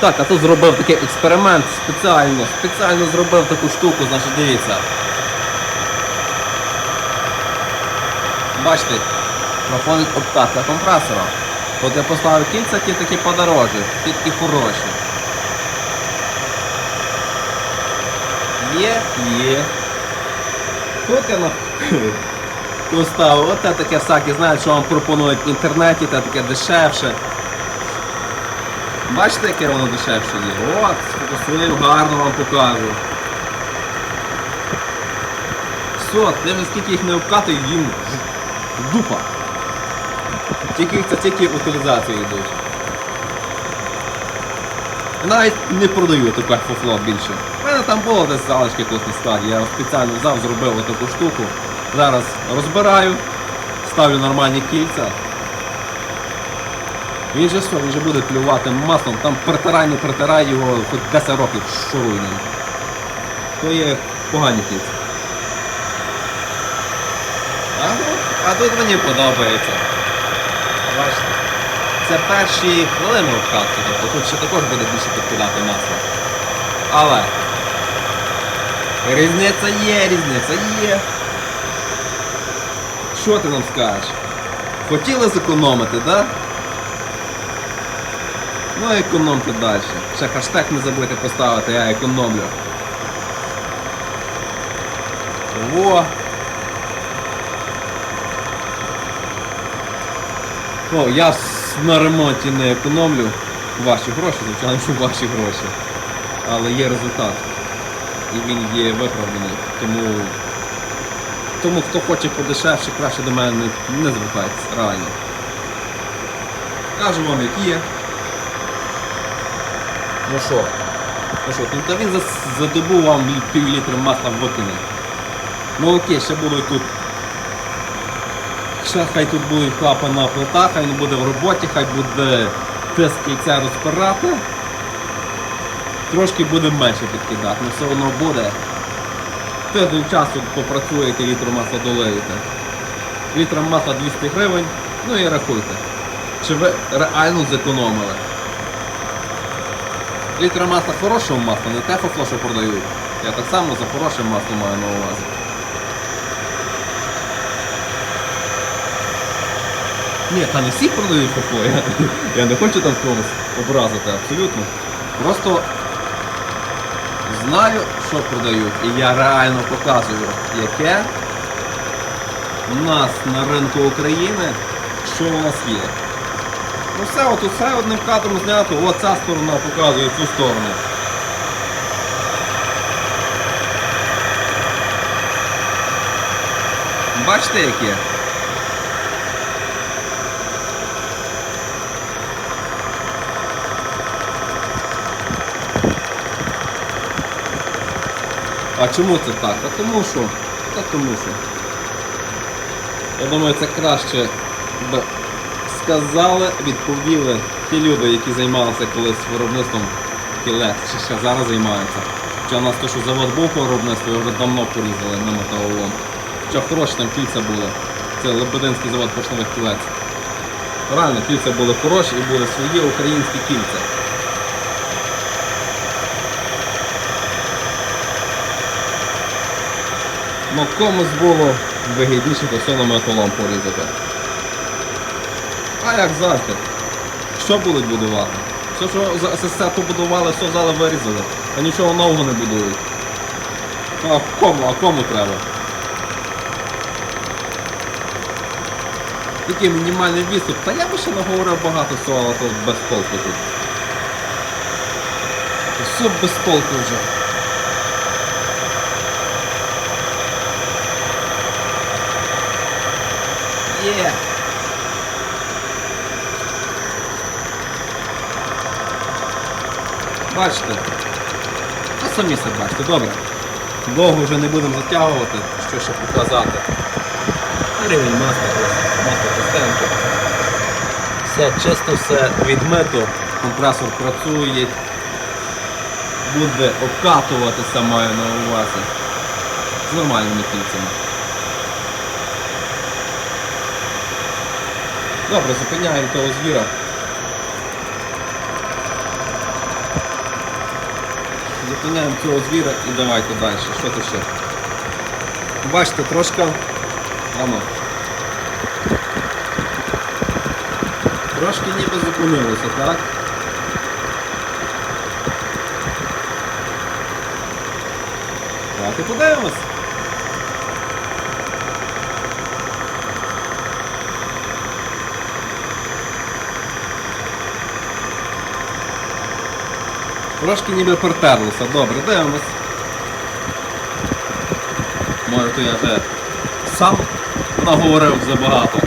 Так, а тут зробив такий експеримент спеціально, спеціально зробив таку штуку, значить дивіться. Бачите, проходить обкатка компресора. От я поставив кільця, ті такі подорожі, ті такі хороші. Є, є. Тут я поставив. От те таке всяке, знаєте, що вам пропонують в інтернеті, те таке дешевше. Бачите, яке воно дешевше є? От, сфокусую, гарно вам покажу. Все, ти вже скільки їх не обкатуй, їм дупа. Тільки це тільки утилізації йдуть. Навіть не продаю таке фуфло більше. У мене там було десь залишки тут на складі. Я спеціально взяв, зробив таку штуку. Зараз розбираю, ставлю нормальні кільця. Він же все, він же буде плювати маслом, там притирай, не притирай його, хоч 10 років шуруй ним. То є погані кільця. А, ну, а тут мені подобається. Бачите? Це перші хвилини обкатки, тобто тут ще також буде більше підкидати масло. Але різниця є, різниця є. Що ти нам скажеш? Хотіли зекономити, да? Ну економте далі. Ще хештег не забудьте поставити, я економлю. Во! О, я на ремонті не економлю ваші гроші, звичайно, що ваші гроші. Але є результат. І він є виправданий. Тому. Тому хто хоче подешевше, краще до мене не, не звертайтеся, реально. Кажу вам, як є. Ну що? Ну що, ну, він за, добу вам пів літра масла викине. Ну окей, ще будуть тут Ще хай тут будуть клапана плита, хай не буде в роботі, хай буде тиск кільця розпирати. Трошки буде менше підкидати, але все одно буде. Тиждень часу попрацюєте, літру масла долеєте. Літр масла 200 гривень, ну і рахуйте. Чи ви реально зекономили? Літр масла хорошого масла, не те фафло, що продають. Я так само за хороше масло маю на увазі. Ні, там і всі продають фафло, я, я не хочу там когось образити, абсолютно. Просто знаю, що продають, і я реально показую, яке у нас на ринку України, що у нас є. Ну все, от все одним кадром знято, от ця сторона показує цю сторону. Бачите яке? А чому це так? А тому що? Та тому що. Я думаю, це краще сказали, відповіли ті люди, які займалися колись виробництвом кілець, чи ще зараз займаються. Хоча у нас то, що завод був по його вже давно порізали на металолом. Хоча хороші там кільця були. Це Лебединський завод поршневих кілець. Реально, кільця були хороші і були свої українські кільця. Ну комусь було вигідніше то все на металом порізати. А як завжди? Що будуть будувати? Все, що за СССР побудували, все зали вирізали, а нічого нового не будують. А кому, а кому треба? Такий мінімальний відступ. Та я би ще наговорив багато всього, але то без толку тут. Все без толку вже. Є! Бачите? А самі все бачите, добре. Довго вже не будемо затягувати, що ще показати. Рівень масла, масло чистеньке. Все чисто, все відмито, компресор працює, буде обкатуватися, маю на увазі. З нормальними кільцями. Добре, зупиняємо того звіра. Зупиняємо цього звіра і давайте далі. Що тут ще? Бачите, трошки. Ану. Трошки ніби зупинилося, так? Так, і подивимось. Трошки ніби притерлося. Добре, дивимось. Може то я вже сам наговорив забагато.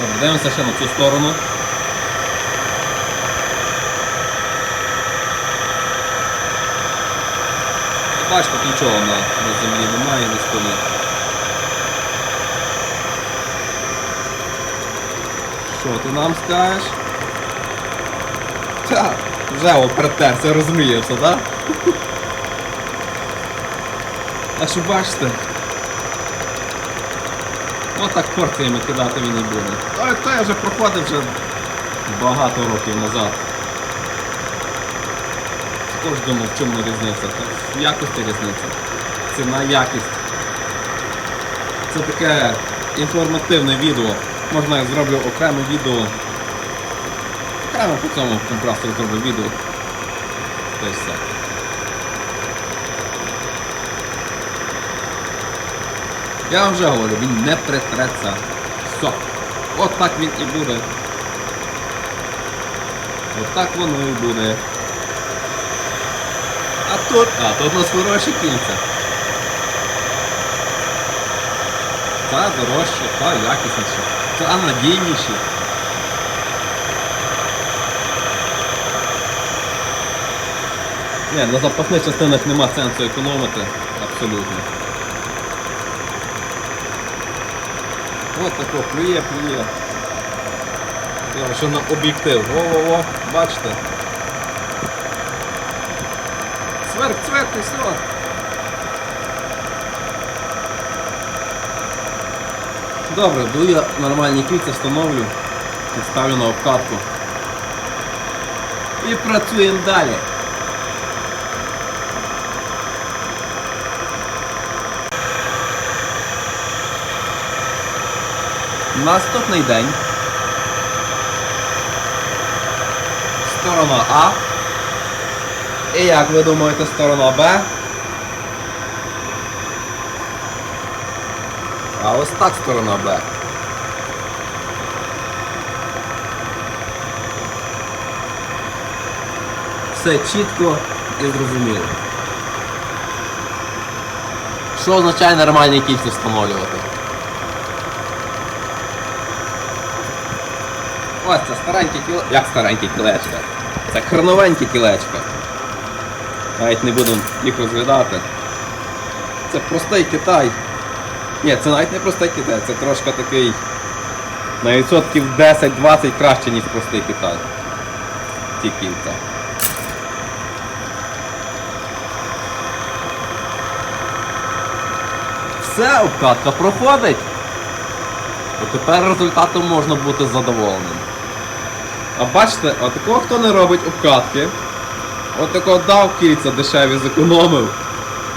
Добре, дивимося ще на цю сторону. Бачите, нічого на, на землі немає на столі. Що ти нам скажеш? Так, вже о, притерся, розмріявся, так? А що бачите? Отак порціями кидати він і буде. Ой, то я вже проходив вже багато років назад. Також думав, в чому різниця. Та В якості різниця. Ціна якість. Це таке інформативне відео. Можна я зроблю окреме відео. Окремо по цьому компресору зроблю відео. Та й все. Я вам вже говорю, він не притреться. Все. От так він і буде. От так воно і буде. А тут, а тут у нас хороші кільця. Та дорожче, та якісніше, та надійніші. Ні, на запасних частинах нема сенсу економити. Абсолютно. От тако, плює, плює. Я ще на об'єктив. Во-во-во, бачите? Сверх, сверх і все. Добре, буду я нормальні кільця встановлю і ставлю на обкатку. І працюємо далі. Наступний день. Сторона А. І як ви думаєте, сторона Б? А ось так сторона Б. Все чітко і зрозуміло. Що означає нормальні кільця встановлювати? Ось це стареньке кілечко. Як стареньке кілечко? Це хреновеньке кілечко. Навіть не будемо їх розглядати. Це простий Китай. Ні, це навіть не простий Китай, це трошки такий на відсотків 10-20 краще, ніж простий Китай. Ці кільця. Все, обкатка проходить. Тепер результатом можна бути задоволеним. А бачите, от такого хто не робить обкатки, от такого дав кільця дешеві зекономив,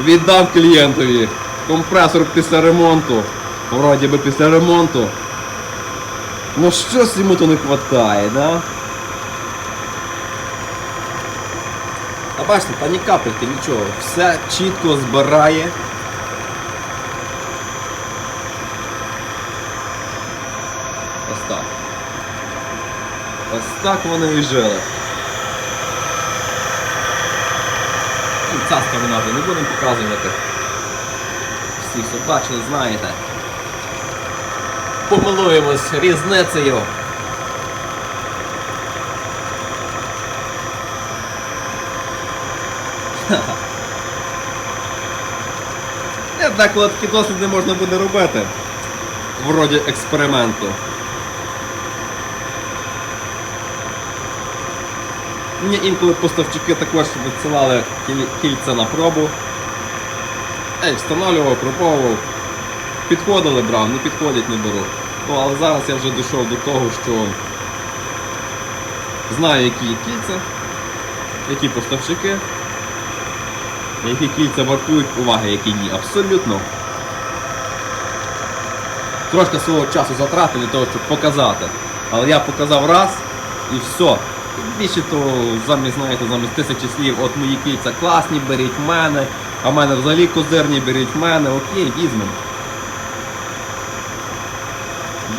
віддав клієнтові компресор після ремонту. Вроді би після ремонту. Ну щось йому то не вистачає, да? А бачите, та ні капельки, нічого. Все чітко збирає. Ось так. Ось так вони і жили. Ця сторона вже не будемо показувати. Всі все бачили, знаєте. Помилуємось різницею. Я деколи такі досліди можна буде робити. Вроді експерименту. Мені інколи поставщики також відсилали кіль- кільця на пробу. Ей, встановлював, пробовував. Підходили, брав, не підходять, не беру. Ну, але зараз я вже дійшов до того, що знаю, які є кільця, які поставщики, які кільця вартують уваги, які ні. Абсолютно. Трошки свого часу затратив для того, щоб показати. Але я показав раз і все. Більше того, замість, знаєте, замість тисячі слів, от мої кільця класні, беріть в мене, а в мене взагалі козирні, беріть в мене, окей, візьмемо.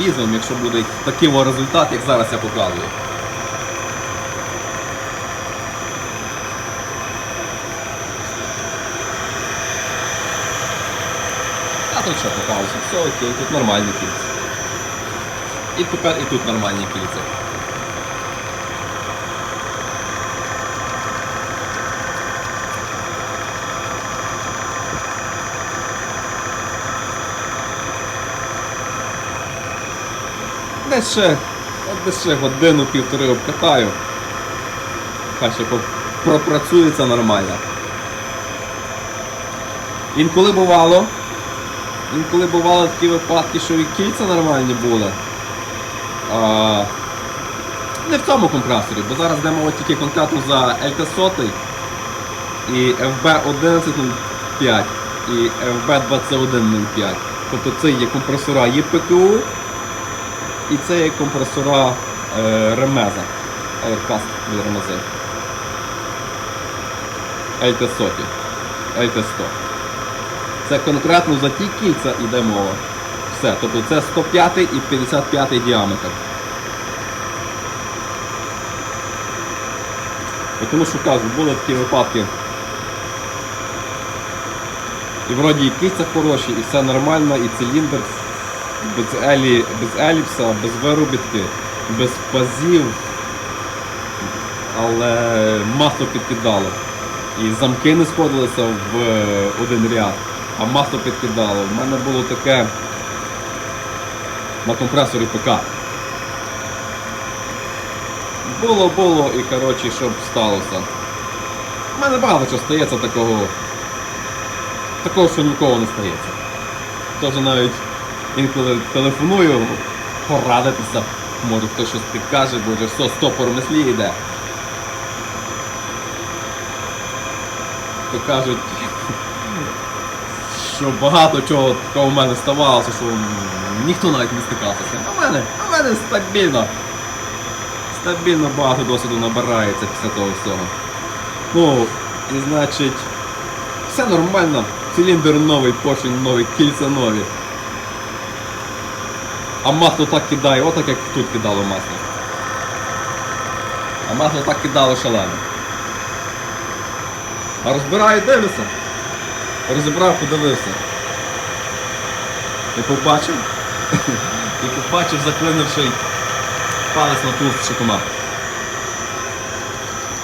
Візьмемо, якщо буде такий результат, як зараз я показую. А тут що показує? Все окей, тут нормальні кільця. І тепер і тут нормальні кільця. Десь ще, от десь ще годину-півтори обкатаю. Хай ще пропрацюється нормально. Інколи бувало. Інколи бували такі випадки, що і кільця нормальні були. А, не в цьому компресорі, бо зараз йде мова тільки конкретно за LT100 і FB1105 і FB2105. Тобто це є компресора ЄПКУ і це є компресора Ремеза. Aircast від Ремези. LT100. LT100. Це конкретно за ті кільця йде мова. Все. Тобто це 105 і 55 діаметр. Тому що кажу, були такі випадки. І вроді і кільця хороші, і все нормально, і циліндр без, елі, без еліпса, без виробітки, без пазів. Але масло підкидало. І замки не сходилися в е, один ряд, а масло підкидало. У мене було таке на компресорі ПК. Було, було і коротше, щоб сталося. У мене багато чого стається такого. Такого, що ніколи не стається. Тож навіть інколи телефоную, порадитися, може хтось щось підкаже, бо вже все, стопор мислі йде. То кажуть, що багато чого такого в мене ставалося, що ніхто навіть не стикався. А в мене, а в мене стабільно. Стабільно багато досвіду набирається після того всього. Ну, і значить, все нормально. Циліндр новий, поршень новий, кільця нові. А масло так кидає, отак як тут кидало масло. А масло так кидало шалено. А розбираю, дивлюся. Розібрав, подивився. І побачив. І побачив заклинивши палець на ту шикуна.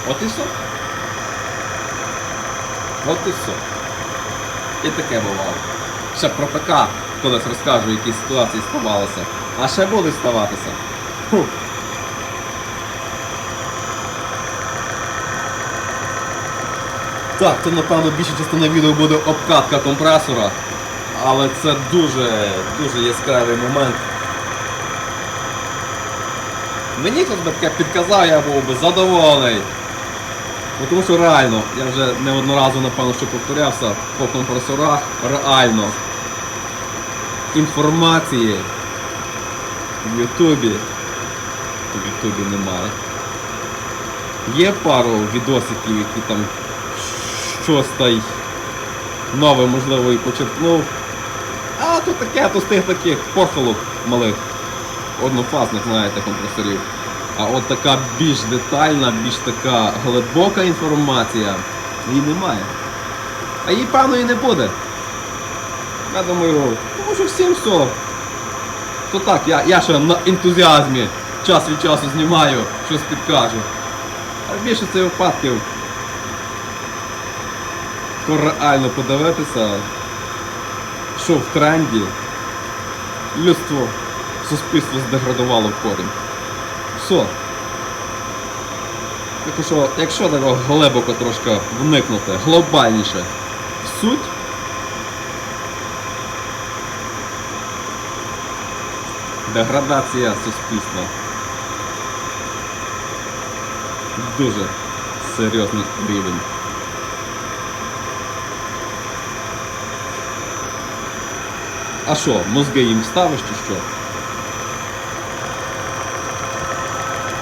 От і все. От і все. І таке бувало. Ще про колись розкажу, які ситуації ставалися. А ще будуть ставатися. Фу. Так, то напевно більша частина відео буде обкатка компресора. Але це дуже, дуже яскравий момент. Мені хтось би таке підказав, я був би задоволений. Ну, Тому що реально, я вже не одноразово напевно що повторявся по компресорах, реально інформації в Ютубі. В Ютубі немає. Є пару відосиків, які там щось та й нове, можливо, і почерпнув. А то таке, то з тих таких похолок малих однофазних, знаєте, компресорів. А от така більш детальна, більш така глибока інформація її немає. А її певно і не буде. Я думаю, що всім все. То так, я, я ще на ентузіазмі час від часу знімаю, щось підкажу. А в більшості випадків то реально подивитися, що в тренді людство, суспільство здеградувало в корінь. Все. Так що, якщо так глибоко трошки вникнути, глобальніше в суть, деградація суспільства. дуже серйозний рівень. А що, мозги їм ставиш чи що?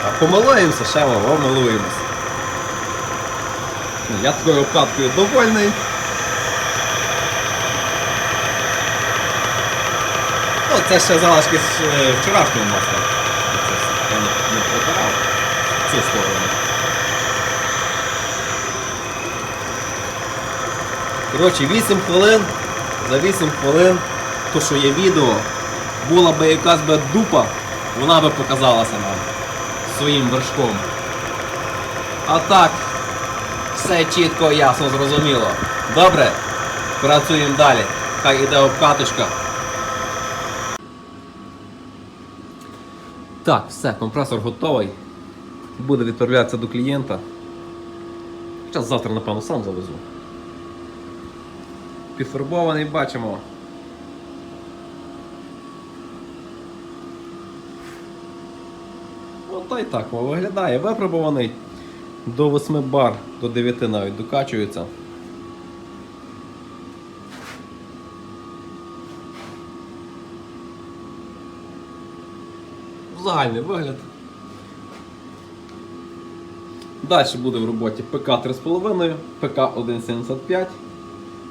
А помилуємося, ще помилуємося. Я такою обкаткою довольний. Це ще залишки з е, вчорашнього масла. Я не, протирав цю сторону. Коротше, 8 хвилин. За 8 хвилин, то що є відео, була би якась би дупа, вона би показалася нам своїм вершком. А так, все чітко, ясно, зрозуміло. Добре, працюємо далі. Хай іде обкаточка. Так, все, компресор готовий. Буде відправлятися до клієнта. Зараз завтра, напевно, сам завезу. Підфарбований бачимо. Ота й так виглядає. Випробуваний до 8 бар, до 9 навіть докачується. Загальний вигляд. Далі буде в роботі ПК 3,5, ПК 1.75,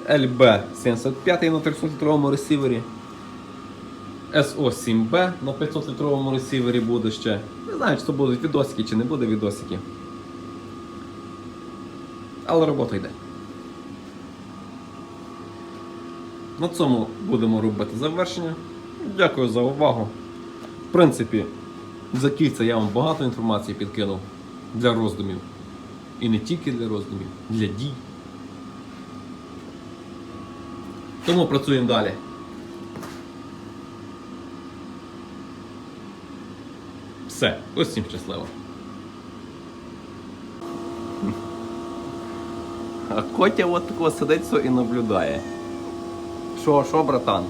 LB 75 на 300-літровому ресівері. SO7B на 500-літровому ресівері буде ще. Не знаю, чи це будуть відосики, чи не буде відосики. Але робота йде. На цьому будемо робити завершення. Дякую за увагу. В принципі, за кільця я вам багато інформації підкинув для роздумів. І не тільки для роздумів, для дій. Тому працюємо далі. Все, усім щасливо. А Котя от такого сидить і наблюдає. Що, що, братан?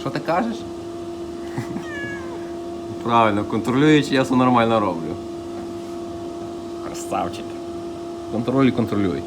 Що ти кажеш? Правильно, контролюючи, я все нормально роблю. Красавчик. Контролюй, контролюй.